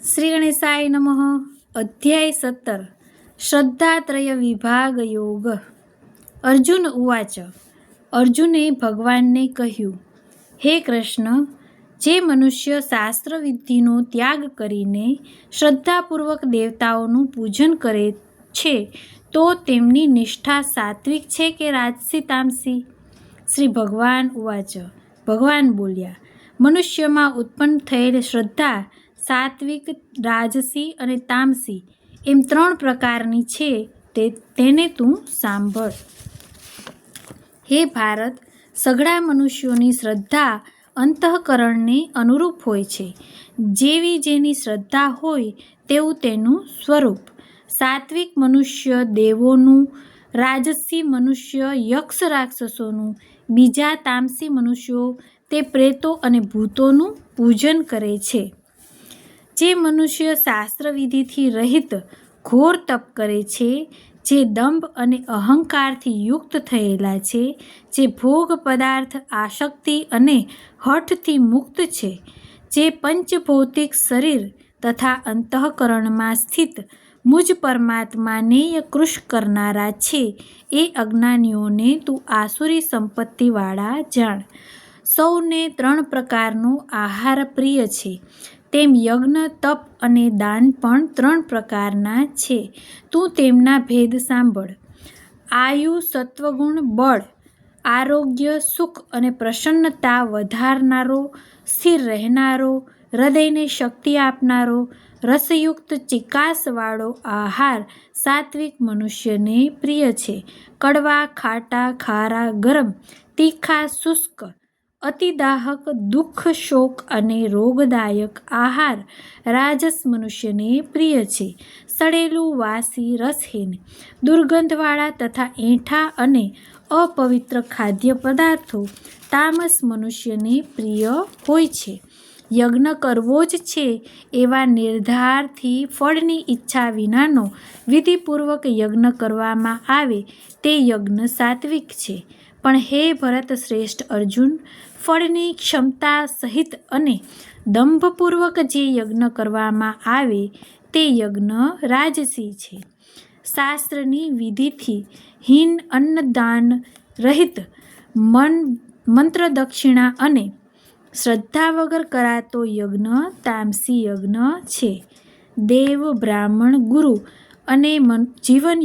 શ્રી ગણેશાય નમઃ. અધ્યાય સત્તર. શ્રદ્ધાત્રય વિભાગ યોગ. અર્જુન ઉવાચ. અર્જુને ભગવાનને કહ્યું, હે કૃષ્ણ, જે મનુષ્ય શાસ્ત્ર વિધિનો ત્યાગ કરીને શ્રદ્ધાપૂર્વક દેવતાઓનું પૂજન કરે છે, તો તેમની નિષ્ઠા સાત્વિક છે કે રાજસી તામસી શ્રી ભગવાન ઉવાચ. ભગવાન બોલ્યા, મનુષ્યમાં ઉત્પન્ન થયેલ શ્રદ્ધા સાત્વિક, રાજસી અને તામસી એમ ત્રણ પ્રકારની છે તે તેને તું સાંભળ. હે ભારત, સઘળા મનુષ્યોની શ્રદ્ધા અંતઃકરણને અનુરૂપ હોય છે. જેવી જેની શ્રદ્ધા હોય તેવું તેનું સ્વરૂપ. સાત્વિક મનુષ્ય દેવોનું, રાજસી મનુષ્ય યક્ષ રાક્ષસોનું, બીજા તામસી મનુષ્યો તે પ્રેતો અને ભૂતોનું પૂજન કરે છે. જે મનુષ્ય શાસ્ત્રવિધિથી રહિત ઘોર તપ કરે છે, જે દંભ અને અહંકારથી યુક્ત થયેલા છે, જે ભોગ પદાર્થ આસક્તિ અને હઠથી મુક્ત છે, જે પંચભૌતિક શરીર તથા અંતઃકરણમાં સ્થિત મુજ પરમાત્માને કૃષ કરનારા છે, એ અજ્ઞાનીઓને તું આસુરી સંપત્તિવાળા જાણ. સૌને ત્રણ પ્રકારનો આહાર પ્રિય છે. તેમ યજ્ઞ, તપ અને દાન પણ ત્રણ પ્રકારના છે. તું તેમના ભેદ સાંભળ. આયુ સત્વગુણ બળ, આરોગ્ય સુખ અને પ્રસન્નતા વધારનારો, સ્થિર રહેનારો, હૃદયને શક્તિ આપનારો, રસયુક્ત ચિકાસવાળો આહાર સાત્વિક મનુષ્યને પ્રિય છે. કડવા, ખાટા, ખારા, ગરમ, તીખા, શુષ્ક અતિદાહક, દુઃખ, શોક અને રોગદાયક આહાર રાજસ મનુષ્યને પ્રિય છે. સડેલું વાસી રસહીન, દુર્ગંધવાળા તથા એઠા અને અપવિત્ર ખાદ્ય પદાર્થો તામસ મનુષ્યને પ્રિય હોય છે. યજ્ઞ કરવો જ છે એવા નિર્ધારથી ફળની ઈચ્છા વિનાનો વિધિપૂર્વક યજ્ઞ કરવામાં આવે તે યજ્ઞ સાત્વિક છે. પણ હે ભરત શ્રેષ્ઠ અર્જુન, ફળની ક્ષમતા સહિત અને દંભપૂર્વક જે યજ્ઞ કરવામાં આવે તે યજ્ઞ રાજસી છે. શાસ્ત્રની વિધિથી હીન અન્નદાન રહિત મન, મંત્ર દક્ષિણા અને શ્રદ્ધા વગર કરાતો યજ્ઞ તામસી યજ્ઞ છે. દેવ, બ્રાહ્મણ, ગુરુ અને મન, જીવન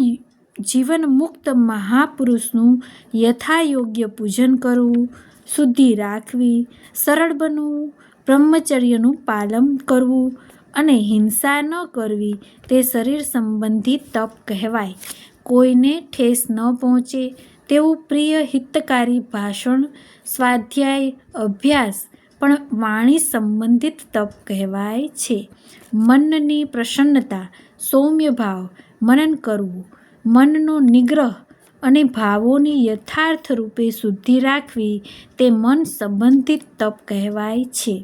જીવન મુક્ત મહાપુરુષનું યથાયોગ્ય પૂજન કરવું, શુદ્ધિ રાખવી, સરળ બનવું, બ્રહ્મચર્યનું પાલન કરવું અને હિંસા ન કરવી તે શરીર સંબંધી તપ કહેવાય. કોઈને ઠેસ ન પહોંચે તેવું પ્રિય હિતકારી ભાષણ, સ્વાધ્યાય, અભ્યાસ પણ વાણી સંબંધિત તપ કહેવાય છે. મનની પ્રસન્નતા સૌમ્ય ભાવ મનન કરવું મનનો નિગ્રહ અને ભાવોની યથાર્થ રૂપે શુદ્ધિ રાખવી તે મન સંબંધિત તપ કહેવાય છે.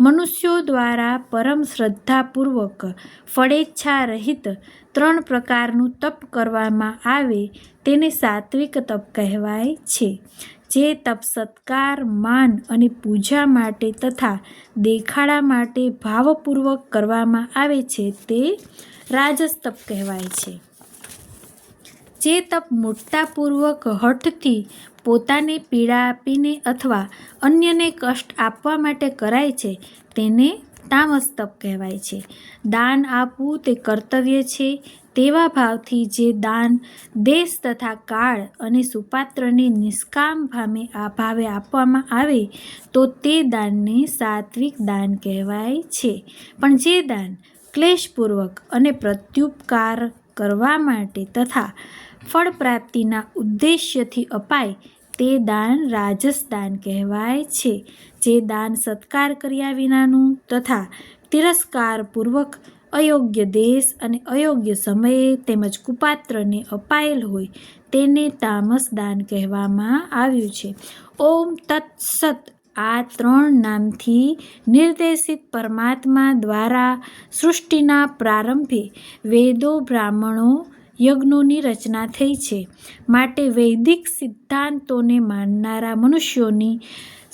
મનુષ્યો દ્વારા પરમ શ્રદ્ધાપૂર્વક ફળેચ્છા રહિત ત્રણ પ્રકારનું તપ કરવામાં આવે તેને સાત્વિક તપ કહેવાય છે, જે તપ સત્કાર, માન અને પૂજા માટે તથા દેખાડા માટે ભાવપૂર્વક કરવામાં આવે છે તે રાજસ તપ કહેવાય છે. જે તપ મોટાપૂર્વક હઠથી પોતાને પીડા આપીને અથવા અન્યને કષ્ટ આપવા માટે કરાય છે, તેને તામસ તપ કહેવાય છે. દાન આપવું તે કર્તવ્ય છે. તેવા ભાવથી જે દાન દેશ તથા કાળ અને સુપાત્રને નિષ્કામ ભામે આ ભાવે આપવામાં આવે, તો તે દાનને સાત્વિક દાન કહેવાય છે. પણ જે દાન ક્લેશપૂર્વક અને પ્રત્યુપકાર કરવા માટે તથા ફળ પ્રાપ્તિના ઉદ્દેશ્યથી અપાય તે દાન રાજસ દાન કહેવાય છે. જે દાન સત્કાર કર્યા વિનાનું તથા તિરસ્કારપૂર્વક અયોગ્ય દેશ અને અયોગ્ય સમયે તેમજ કુપાત્રને અપાયેલ હોય તેને તામસ દાન કહેવામાં આવ્યું છે. ઓમ તત્સત આ ત્રણ નામથી નિર્દેશિત પરમાત્મા દ્વારા સૃષ્ટિના પ્રારંભે વેદો, બ્રાહ્મણો યજ્ઞોની રચના થઈ છે. માટે વૈદિક સિદ્ધાંતોને માનનારા મનુષ્યોની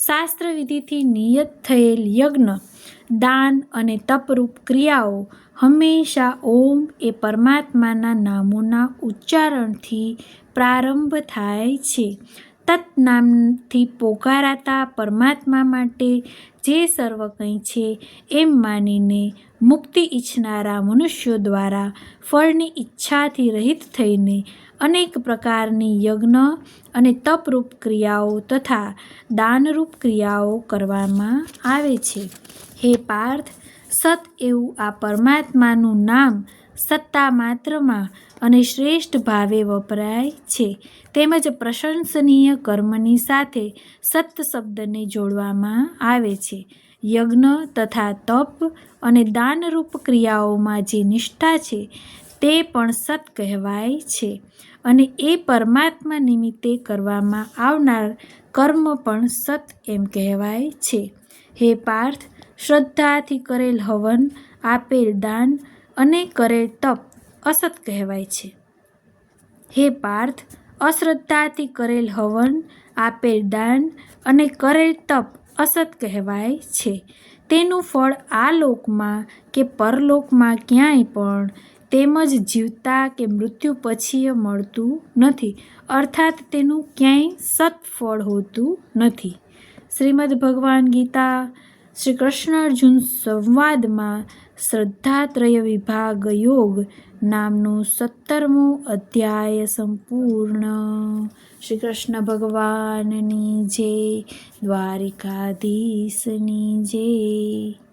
શાસ્ત્રવિધિથી નિયત થયેલ યજ્ઞ, દાન અને તપરૂપ ક્રિયાઓ હંમેશા ઓમ એ પરમાત્માના નામોના ઉચ્ચારણથી પ્રારંભ થાય છે. તત નામથી પોકારાતા પરમાત્મા માટે જે સર્વ કંઈ છે એમ માનીને મુક્તિ ઈચ્છનારા મનુષ્યો દ્વારા ફળની ઈચ્છાથી રહિત થઈને અનેક પ્રકારની યજ્ઞ અને તપરૂપ ક્રિયાઓ તથા દાનરૂપ ક્રિયાઓ કરવામાં આવે છે. હે પાર્થ, સત એવું આ પરમાત્માનું નામ સત્તા માત્રમાં અને શ્રેષ્ઠ ભાવે વપરાય છે. તેમજ પ્રશંસનીય કર્મની સાથે સત શબ્દને જોડવામાં આવે છે. યજ્ઞ તથા તપ અને દાનરૂપ ક્રિયાઓમાં જે નિષ્ઠા છે, તે પણ સત કહેવાય છે અને એ પરમાત્મા નિમિત્તે કરવામાં આવનાર કર્મ પણ સત એમ કહેવાય છે. હે પાર્થ, શ્રદ્ધાથી કરેલ હવન, આપેલ દાન અને કરેલ તપ અસત કહેવાય છે. હે પાર્થ, અશ્રદ્ધાથી કરેલ હવન, આપેલ દાન અને કરેલ તપ અસત કહેવાય છે. તેનું ફળ આ લોકમાં કે પરલોકમાં ક્યાંય પણ તેમજ જીવતા કે મૃત્યુ પછી મળતું નથી. અર્થાત તેનું ક્યાંય સત ફળ હોતું નથી. શ્રીમદ ભગવાન ગીતા શ્રી કૃષ્ણ અર્જુન સંવાદમાં શ્રદ્ધાત્રય વિભાગ યોગ નામનો સત્તરમો અધ્યાય સંપૂર્ણ. શ્રી કૃષ્ણ ભગવાનની જય દ્વારિકાધીશની જય.